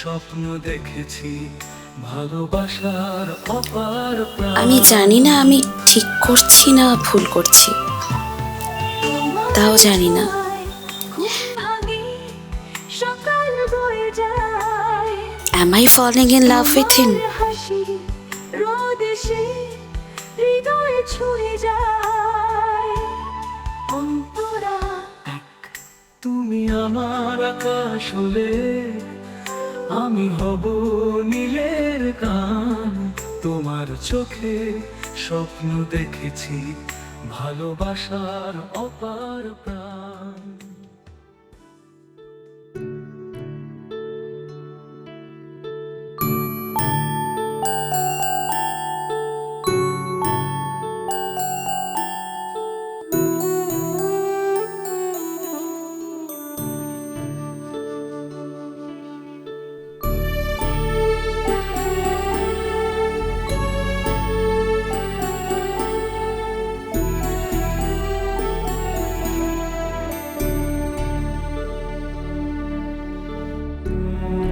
স্বপ্ন দেখেছি ভালোবাসার অপার আমি জানি না আমি ঠিক করছি না ভুল করছি। তাও জানি না। হাসি রোদ এসে হৃদয়ে ছুঁয়ে যায় অন্তরা তুমি আমার আকাশ হলে আমি হব নীলের কান তোমার চোখে স্বপ্ন দেখেছি ভালোবাসার অপার প্রাণ। Mm-hmm.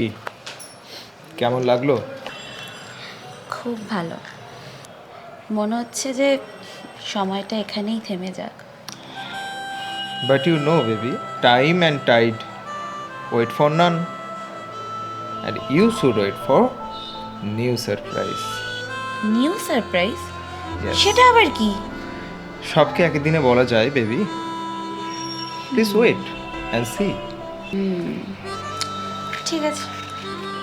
কি? কেমন লাগল? খুব ভালো। মনে হচ্ছে যে সময়টা এখানেই থেমে যাক। But you know baby time and tide wait for none and you should wait for new surprise new surprise সেটা আবার কি? সবকে একদিনে বলা যায় baby please wait and see ঠিক আছে।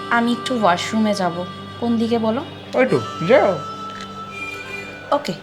আমি একটু ওয়াশরুমে যাব। কোন দিকে বলো? ওইটু যাও। ওকে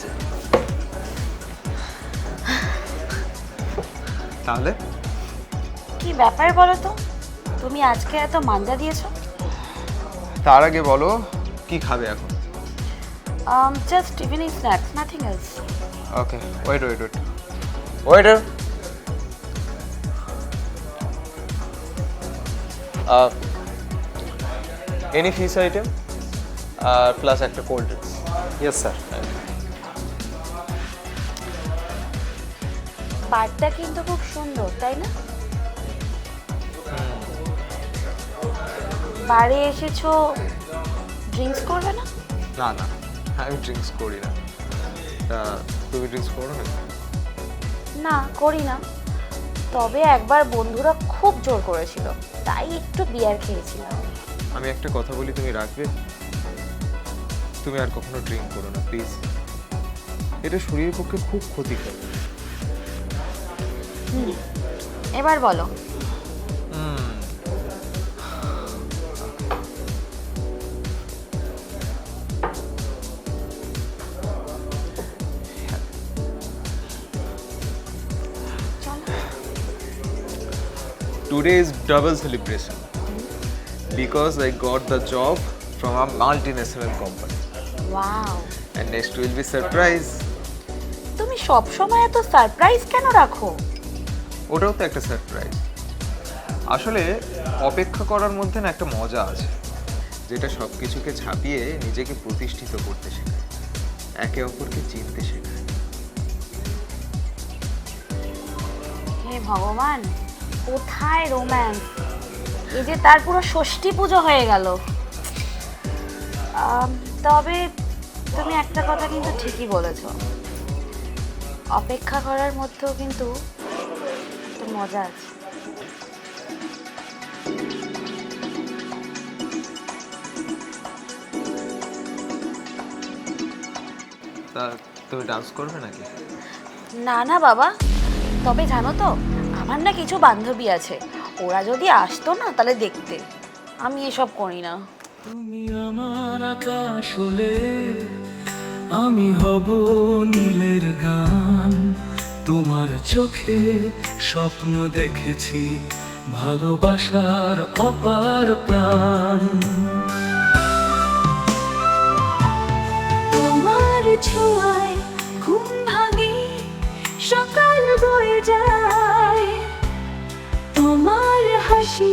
সিট তাহলে? কি ব্যাপার বলো তো? তুমি আজকে এত মাঞ্জা দিয়েছ? তার আগে বলো কি খাবে এখন? Just evening snacks nothing else okay wait wait wait waiter any fish item আর প্লাস একটা কোল্ড ড্রিঙ্কস ইয়েস স্যার বারটা কিন্তু খুব সুন্দর তাই না? বাড়ি এসেছ ড্রিঙ্কস করবে না? না না আমি ড্রিঙ্কস করি না। তুমি ড্রিঙ্কস করো না? না করি না। তবে একবার বন্ধুরা খুব জোর করেছিল তাই একটু বিয়ার খেয়েছিলাম। আমি একটা কথা বলি তুমি রাখবে? তুমি আর কখনো ড্রিঙ্ক করো না প্লিজ এটা শরীরের পক্ষে খুব ক্ষতিকর। এবার বলো Today is double celebration because I got the job from a multinational company. Wow And next will be surprise. তুমি সব সময় এত সারপ্রাইজ কেন রাখো ওটাও তো একটা সারপ্রাইজ আসলে অপেক্ষা করার মধ্যে না একটা মজা আছে, যেটা সব কিছুকে ছাপিয়ে নিজেকে প্রতিষ্ঠিত করতে শেখায়, একে অপরকে চিনতে শেখায়। হে ভগবান, কোথায় রোম্যান্স এই যে তার পুরো ষষ্ঠী পুজো হয়ে গেল। তবে তুমি একটা কথা কিন্তু ঠিকই বলেছ। অপেক্ষা করার মধ্যেও কিন্তু একটা মজা আছে। তা তুমি ডান্স করবে নাকি? না না বাবা তবে জানো তো আমার না কিছু বান্ধবী আছে। ওরা যদি আসতো না তাহলে দেখতে। আমি এসব করি না। তুমি আমার আকাশ হলে আমি হব নীলের গান। তোমার চোখে স্বপ্ন দেখেছি ভালোবাসার অপার প্রাণ। তোমার ছোঁয়ায় ঘুম ভাঙে সকাল বয়ে যায়। তোমার হাসি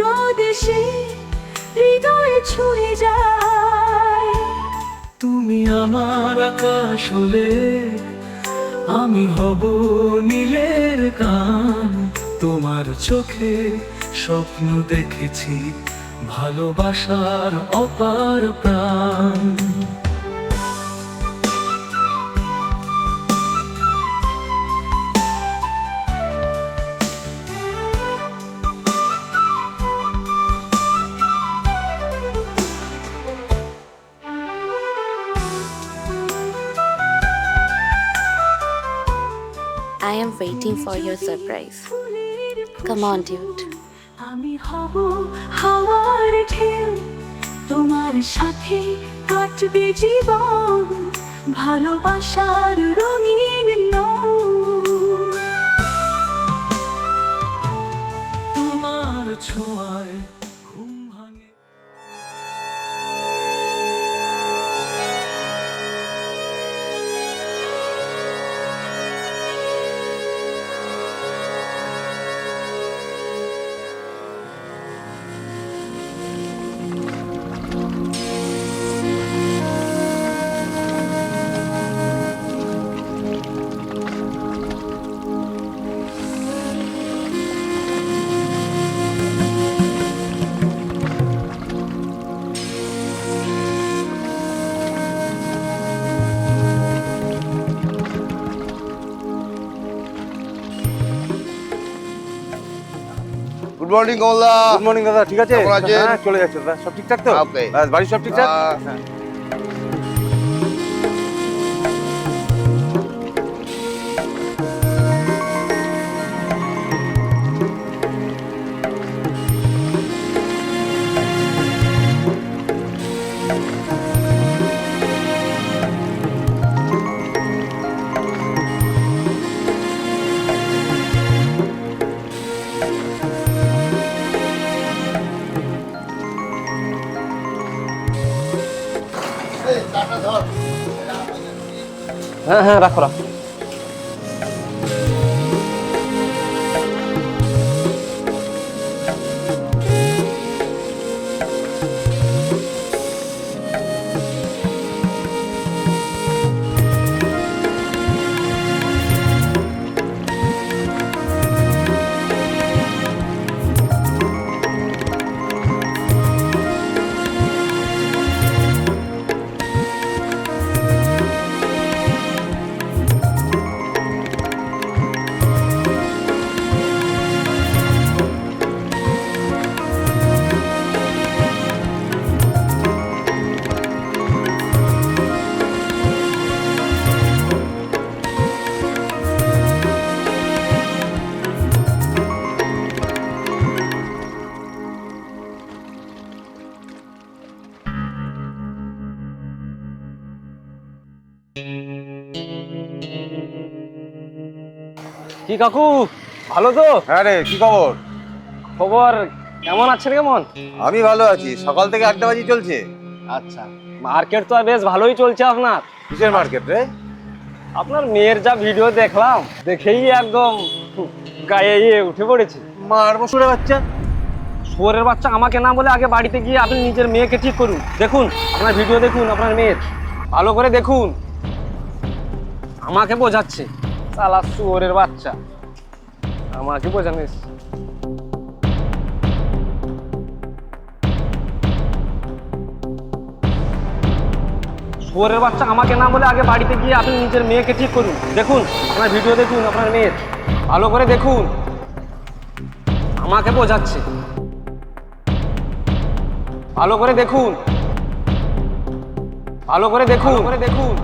রোদ এসে হৃদয়ে ছুঁয়ে যায়। তুমি আমার আকাশ হলে আমি হব নীলের গান। তোমার চোখে স্বপ্ন দেখেছি ভালোবাসার অপার প্রাণ। Am waiting for your surprise. Come on, dude. আমি হব হাওয়ার ঢেউ তোমার সাথে কাটবে জীবন ভালোবাসার রঙিন নৌ তোমার ছোঁয়ায় মর্নিং কমলা গুড মর্নিং দাদা ঠিক আছে? হ্যাঁ চলে যাচ্ছে দাদা। সব ঠিকঠাক তো? বাড়ি ব্যাস, বাড়ির সব ঠিকঠাক? হ্যাঁ। হ্যাঁ রাখো রাখো কি কাকু? ভালো তো? হ্যাঁ রে কি খবর? খবর কেমন আছেন কেমন? আমি ভালো আছি। সকাল থেকে আড্ডা বাজি চলছে। আচ্ছা মার্কেট তো বেশ ভালোই চলছে আপনার। কিসের মার্কেট রে? আপনার মেয়ের যা ভিডিও দেখলাম দেখেই একদম গায়ে ইয়ে উঠে পড়েছে। মারবো সুরে বাচ্চা। শুয়োরের বাচ্চা আমাকে না বলে আগে বাড়িতে গিয়ে আপনি নিজের মেয়েকে ঠিক করুন। দেখুন আপনার ভিডিও দেখুন আপনার মেয়ের। ভালো করে দেখুন। আমাকে বোঝাচ্ছে। সালা শুয়োরের বাচ্চা। আমাকে বোঝানো এসছে। শুয়োরের বাচ্চা আমাকে না বলে আগে বাড়িতে গিয়ে আপনি নিজের মেয়েকে ঠিক করুন। দেখুন, আপনার ভিডিও দেখুন, আপনার মেয়ের ভালো করে দেখুন। আমাকে বোঝাচ্ছে। ভালো করে দেখুন। ভালো করে দেখুন করে দেখুন।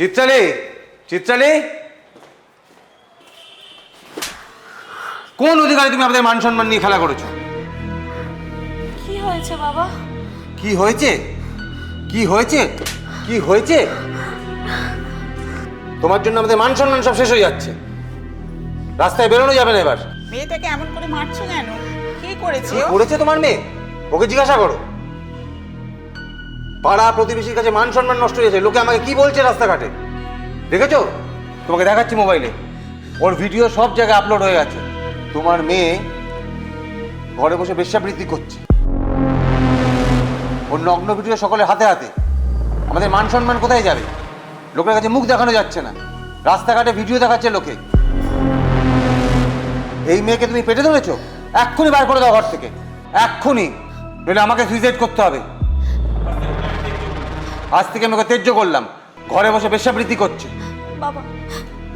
চিত্রালি চিত্রালি। কোন অধিকারে তুমি আমাদের মান সম্মান নিয়ে খেলা করেছ? কি হয়েছে বাবা? কি হয়েছে? কি হয়েছে? কি হয়েছে? তোমার জন্য আমাদের মান সম্মান সব শেষ হয়ে যাচ্ছে। রাস্তায় বেরোনো যাবে না এবার। মেয়েটাকে এমন করে মারছো কেন? কি করেছে করেছে তোমার মেয়ে? ওকে জিজ্ঞাসা করো। পাড়া প্রতিবেশীর কাছে মান সম্মান নষ্ট হয়েছে লোকে আমাকে কি বলছে রাস্তাঘাটে? দেখেছ? তোমাকে দেখাচ্ছি মোবাইলে। ওর ভিডিও সব জায়গায় আপলোড হয়ে গেছে। তোমার মেয়ে ঘরে বসে বেশ্যাবৃত্তি করছে। ওর নগ্ন ভিডিও সকলের হাতে হাতে। আমাদের মান সম্মান কোথায় যাবে? লোকের কাছে মুখ দেখানো যাচ্ছে না। রাস্তাঘাটে ভিডিও দেখাচ্ছে লোকে। এই মেয়েকে তুমি পেটে ধরেছো? এক্ষুনি বার করে দাও ঘর থেকে। এক্ষুনি। নইলে আমাকে সুইসাইড করতে হবে। আজ থেকে আমি ওকে ত্যায্য করলাম। ঘরে বসে বেশ্যাবৃত্তি করছে। বাবা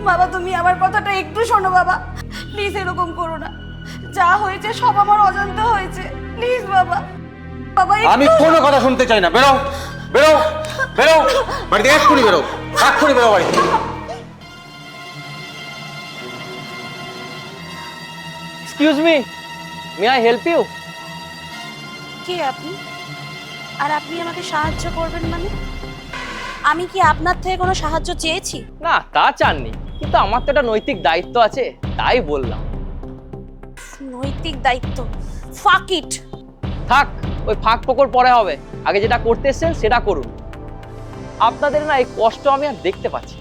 বাবা তুমি আমার কথাটা একটু শোনো বাবা। প্লিজ এরকম করো না। যা হয়েছে সব আমার অজান্তে হয়েছে। প্লিজ বাবা। বাবা আমি কোনো কথা শুনতে চাই না। বেরো। বেরো। বেরো। বাড়িতে এক্ষুনি বেরো। এক্ষুনি বেরো বাড়ি excuse me may I help you কে আপনি? আর আপনি আমাকে সাহায্য করবেন মানে? আমি কি আপনার থেকে কোনো সাহায্য চেয়েছি? না তা চাননি। কিন্তু আমার তো একটা নৈতিক দায়িত্ব আছে তাই বললাম। নৈতিক দায়িত্ব? ফাক ইট থাক ওই ফাঁক পকর পরে হবে। আগে যেটা করতে এসছেন সেটা করুন। আপনাদের না এই কষ্ট আমি আর দেখতে পাচ্ছি।